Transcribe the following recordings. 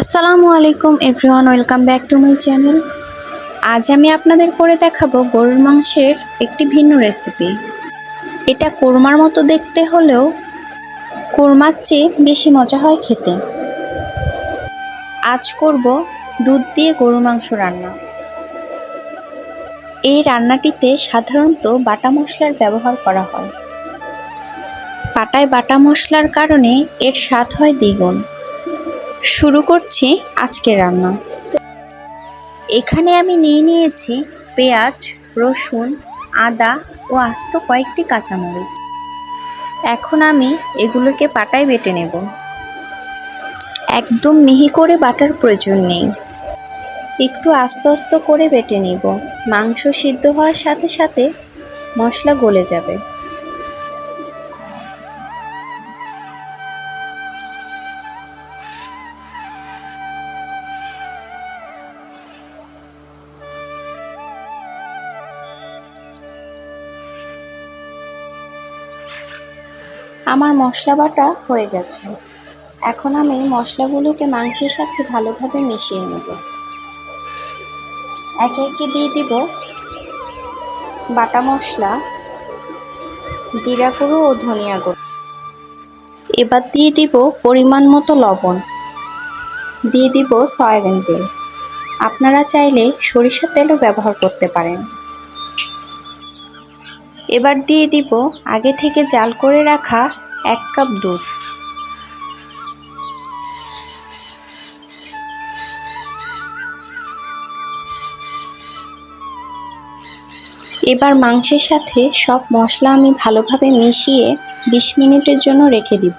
আসসালামু আলাইকুম everyone, welcome back to my channel. আজ আমি আপনাদের করে দেখাবো গরুর মাংসের একটি ভিন্ন রেসিপি। এটা কোরমার মতো দেখতে হলেও কোরমার চেয়ে বেশি মজা হয় খেতে। আজ করব দুধ দিয়ে গরুর মাংস রান্না। এই রান্নাটিতে সাধারণত বাটা মশলার ব্যবহার করা হয়। পাটায় বাটা মশলার কারণে এর স্বাদ হয় দ্বিগুণ। শুরু করছি আজকের রান্না। এখানে আমি নিয়ে নিয়েছি পেঁয়াজ, রসুন, আদা ও আস্ত কয়েকটি কাঁচামরিচ। এখন আমি এগুলোকে পাটায় বেটে নেব। একদম মিহি করে বাটার প্রয়োজন নেই। একটু আস্তে আস্তে করে বেটে নেব। মাংস সিদ্ধ হওয়ার সাথে সাথে মশলা গলে যাবে। আমার মশলা বাটা হয়ে গেছে। এখন আমি মশলাগুলোকে মাংসের সাথে ভালোভাবে মিশিয়ে নেব। একে একে দিয়ে দিব বাটা মশলা, জিরা গুঁড়ো ও ধনিয়া গুঁড়ো। এবার দিয়ে দিব পরিমাণ মতো লবণ। দিয়ে দিব সয়াবিন তেল। আপনারা চাইলে সরিষার তেলও ব্যবহার করতে পারেন। এবার দিয়ে দিব আগে থেকে জাল করে রাখা এক কাপ দুধ। এবার মাংসের সাথে সব মশলা আমি ভালোভাবে মিশিয়ে বিশ মিনিটের জন্য রেখে দিব।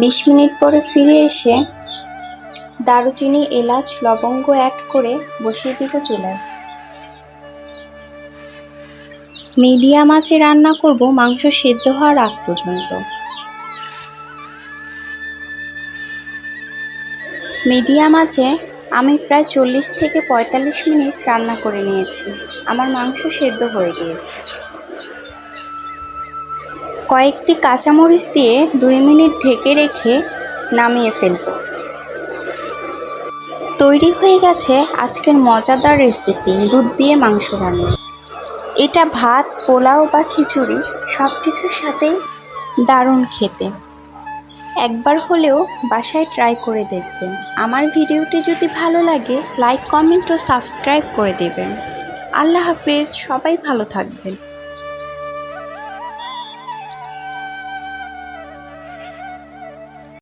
বিশ মিনিট পরে ফিরে এসে দারুচিনি এলাচ লবঙ্গ অ্যাড করে বসিয়ে দিব চুলায়। মিডিয়াম আঁচে রান্না করব মাংস সেদ্ধ হওয়ার আগ পর্যন্ত। মিডিয়াম আঁচে আমি প্রায় চল্লিশ থেকে পঁয়তাল্লিশ মিনিট রান্না করে নিয়েছি। আমার মাংস সেদ্ধ হয়ে গিয়েছে। কয়েকটি কাঁচামরিচ দিয়ে দুই মিনিট ঢেকে রেখে নামিয়ে ফেলব। তৈরি হয়ে গেছে আজকের মজাদার রেসিপি দুধ দিয়ে মাংস রান্না। এটা ভাত, পোলাও বা খিচুড়ি সব কিছুর সাথেই দারুণ খেতে। একবার হলেও বাসায় ট্রাই করে দেখবেন। আমার ভিডিওটি যদি ভালো লাগে লাইক কমেন্ট ও সাবস্ক্রাইব করে দেবেন। আল্লাহ হাফেজ, সবাই ভালো থাকবেন।